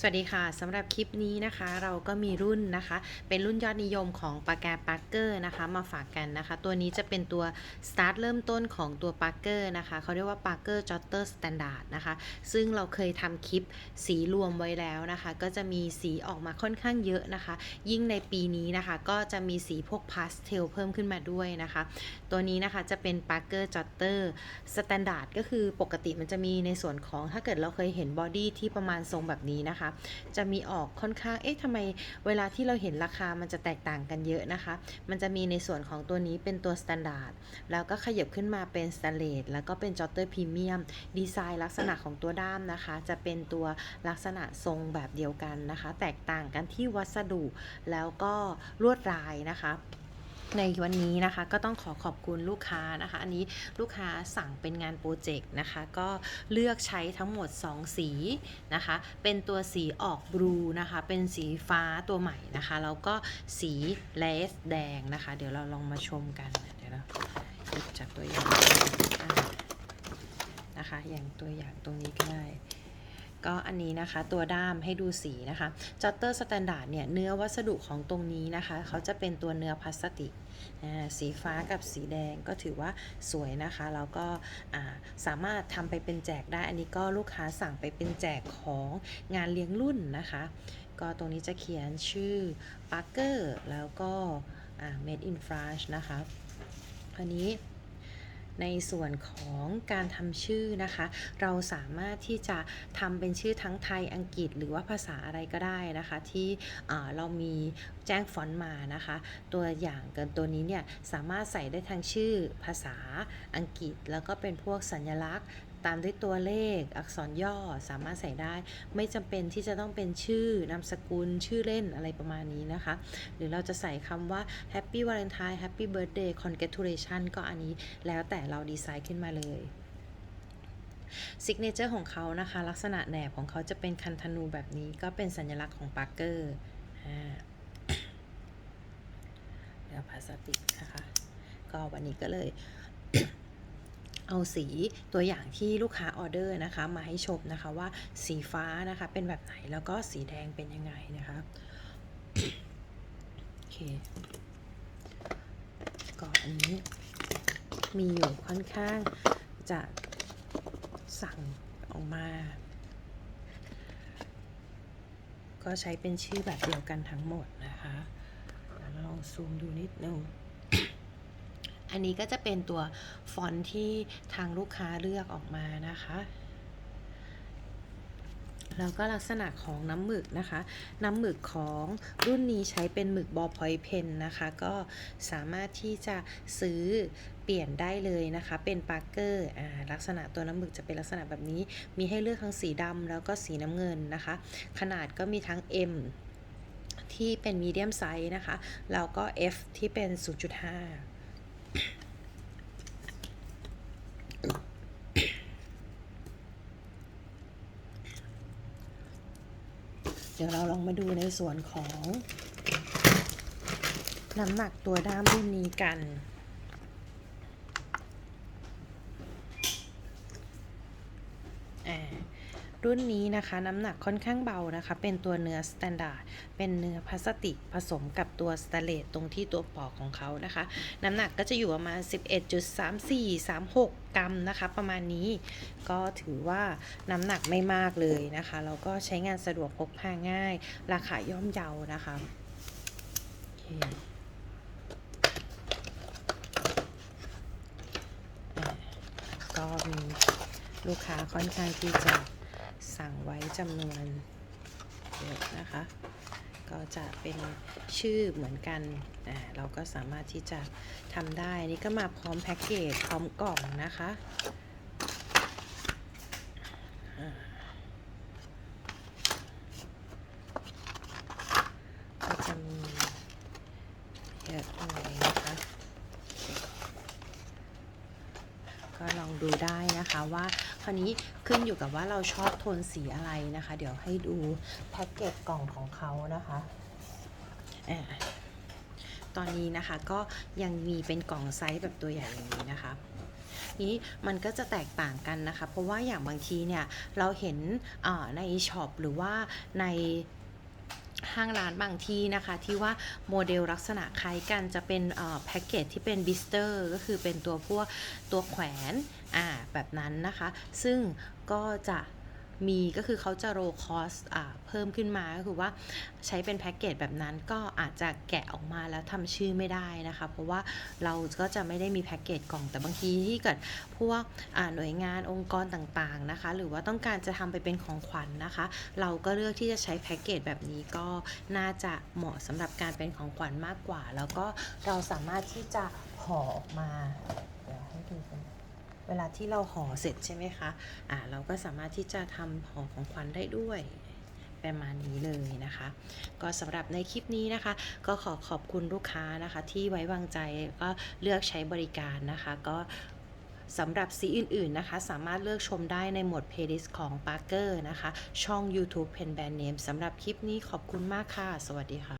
สวัสดีค่ะสำหรับคลิปนี้นะคะเราก็มีรุ่นนะคะ เป็นรุ่นยอดนิยมของปากกาปาร์เกอร์นะคะมาฝากกันนะคะ ตัวนี้จะเป็นตัวสตาร์ทเริ่มต้นของตัวปาร์เกอร์นะคะเขาเรียกว่าปาร์เกอร์จอตเตอร์สแตนดาร์ดนะคะ ซึ่งเราเคยทำคลิปสีรวมไว้แล้วนะคะ ก็จะมีสีออกมาค่อนข้างเยอะนะคะ ยิ่งในปีนี้นะคะก็จะมีสีพวกพาสเทลเพิ่มขึ้นมาด้วยนะคะ ตัวนี้นะคะจะเป็นปาร์เกอร์จอตเตอร์สแตนดาร์ดก็คือปกติมันจะมีในส่วนของถ้าเกิดเราเคยเห็นบอดี้ที่ประมาณทรงแบบนี้นะคะจะมีออกค่อนข้าง เอ๊ะทำไมเวลาที่เราเห็นราคามันจะแตกต่างกันเยอะนะคะ มันจะมีในส่วนของตัวนี้เป็นตัวสแตนดาร์ดแล้วก็ขยับขึ้นมาเป็นสแตนเลสแล้วก็เป็นจอตเตอร์พรีเมียมดีไซน์ลักษณะของตัวด้ามนะคะ จะเป็นตัวลักษณะทรงแบบเดียวกันนะคะ แตกต่างกันที่วัสดุแล้วก็ลวดลายนะคะ ในวันนี้นะคะก็ต้องขอขอบคุณลูกค้านะคะ อันนี้ลูกค้าสั่งเป็นงานโปรเจกต์นะคะ ก็เลือกใช้ทั้งหมด 2 สีนะคะ เป็นตัวสีออกบลูนะคะ เป็นสีฟ้าตัวใหม่นะคะ แล้วก็สีเลสแดงนะคะ เดี๋ยวเราลองมาชมกัน เดี๋ยวเราหยิบจากตัวอย่างนะคะ อย่างตัวอย่างตรงนี้ก็ได้ ก็อันนี้นะคะตัวด้ามให้ดูสีนะคะจอตเตอร์สแตนดาร์ดเนี่ยเนื้อวัสดุของตรงนี้นะคะเขาจะเป็นตัวเนื้อพลาสติกสีฟ้ากับสีแดงก็ถือว่าสวยนะคะแล้วก็สามารถทำไปเป็นแจกได้ อันนี้ก็ลูกค้าสั่งไปเป็นแจกของงานเลี้ยงรุ่นนะคะ ก็ตรงนี้จะเขียนชื่อ Parker แล้วก็ Made in France นะคะอันนี้ ในส่วนของการทำชื่อนะคะ เราสามารถที่จะทำเป็นชื่อทั้งไทยอังกฤษหรือว่าภาษาอะไรก็ได้นะคะ ที่เรามีแจ้งฟอนต์มานะคะ ตัวอย่างเกินตัวนี้เนี่ยสามารถใส่ได้ทั้งชื่อภาษาอังกฤษ แล้วก็เป็นพวกสัญลักษณ์ ตามด้วยตัวเลขอักษรย่อสามารถใส่ได้ ไม่จำเป็นที่จะต้องเป็นชื่อนามสกุลชื่อเล่นอะไรประมาณนี้นะคะ หรือเราจะใส่คำว่า Happy Valentine Happy Birthday Congratulation ก็อันนี้แล้วแต่เราดีไซน์ขึ้นมาเลยซิกเนเจอร์ของเขานะคะ ลักษณะแหนบของเขาจะเป็นคันธนูแบบนี้ก็เป็นสัญลักษณ์ของปาร์เกอร์แล้วพลาสติกนะคะ ก็วันนี้ก็เลย เอาสีตัวอย่างที่ลูกค้าออเดอร์นะคะ มาให้ชมนะคะว่าสีฟ้านะคะเป็นแบบไหนแล้วก็สีแดงเป็นยังไงนะคะโอเคก็อันนี้มีอยู่ค่อนข้างจะสั่งออกมา ก็ใช้เป็นชื่อแบบเดียวกันทั้งหมดนะคะเดี๋ยวลองซูมดูนิดนึง อันนี้ก็จะเป็นตัวฟอนต์ที่ทางลูกค้าเลือกออกมานะคะแล้วก็ลักษณะของน้ำหมึกนะคะ น้ำหมึกของรุ่นนี้ใช้เป็นหมึกบอลพอยเพนนะคะ ก็สามารถที่จะซื้อเปลี่ยนได้เลยนะคะ เป็นปาร์เกอร์ลักษณะตัวน้ำหมึกจะเป็นลักษณะแบบนี้ มีให้เลือกทั้งสีดำแล้วก็สีน้ำเงินนะคะ ขนาดก็มีทั้ง M ที่เป็นมีเดียมไซส์นะคะ แล้วก็ F ที่เป็น 0.5 ดี๋ยวเราลองมาดูในส่วนของ น้ำหนักตัวด้ามรุ่นนี้กัน อ่า รุ่นนี้นะคะน้ำหนักค่อนข้างเบานะคะ เป็นตัวเนื้อสแตนดาร์ดเป็นเนื้อพลาสติกผสมกับตัวสแตเลสตรงที่ตัวปอกของเขานะคะ น้ำหนักก็จะอยู่ประมาณ 11.3436 กรัมนะคะ ประมาณนี้ก็ถือว่าน้ำหนักไม่มากเลยนะคะแล้วก็ใช้งานสะดวกพกพาง่าย ราคาย่อมเยานะคะโอเคอะก็มีลูกค้าค่อนข้างที่จะ สั่งไว้จำนวนเยอะนะคะ ก็จะเป็นชื่อเหมือนกันอ่าเราก็สามารถที่จะทำได้นี่ก็มาพร้อมแพ็กเกจพร้อมกล่องนะคะก็จะมีเยอะเลยนะคะ ก็ลอง ดูได้นะคะว่าคราวนี้ขึ้นอยู่กับว่าเราชอบโทนสีอะไรนะคะ เดี๋ยวให้ดูแพ็กเกจกล่องของเขานะคะอ่าตอนนี้นะคะก็ยังมีเป็นกล่องไซส์แบบตัวใหญ่อย่างนี้นะคะนี้มันก็จะแตกต่างกันนะคะ เพราะว่าอย่างบางทีเนี่ยเราเห็นในช็อปหรือว่าใน ห้างร้านบางที่นะคะที่ว่าโมเดลลักษณะคล้ายกันจะเป็นแพ็กเกจที่เป็นบิสเตอร์ก็คือเป็นตัวพวกตัวแขวนอ่าแบบนั้นนะคะ ซึ่งก็จะ มีก็คือเขาจะโรคอสอ่าเพิ่มขึ้นมาก็คือว่าใช้เป็นแพ็กเกจแบบนั้นก็อาจจะแกะออกมาแล้วทำชื่อไม่ได้นะคะ เพราะว่าเราก็จะไม่ได้มีแพ็กเกจกล่องแต่บางทีที่เกิดพวกหน่วยงานองค์กรต่างๆนะคะ หรือว่าต้องการจะทำไปเป็นของขวัญนะคะ เราก็เลือกที่จะใช้แพ็กเกจแบบนี้ก็น่าจะเหมาะสำหรับการเป็นของขวัญมากกว่า แล้วก็เราสามารถที่จะห่อออกมาเดี๋ยวให้ดูกัน เวลาที่เราห่อเสร็จใช่ไหมคะอ่าเราก็สามารถที่จะทำห่อของขวัญได้ด้วยประมาณนี้เลยนะคะ ก็สำหรับในคลิปนี้นะคะ ก็ขอขอบคุณลูกค้านะคะ ที่ไว้วางใจก็เลือกใช้บริการนะคะ ก็สำหรับสีอื่น ๆ นะคะ สามารถเลือกชมได้ในหมวด playlist ของ Parker นะคะ ช่อง YouTube Pen Brand Name สำหรับคลิปนี้ขอบคุณมากค่ะ สวัสดีค่ะ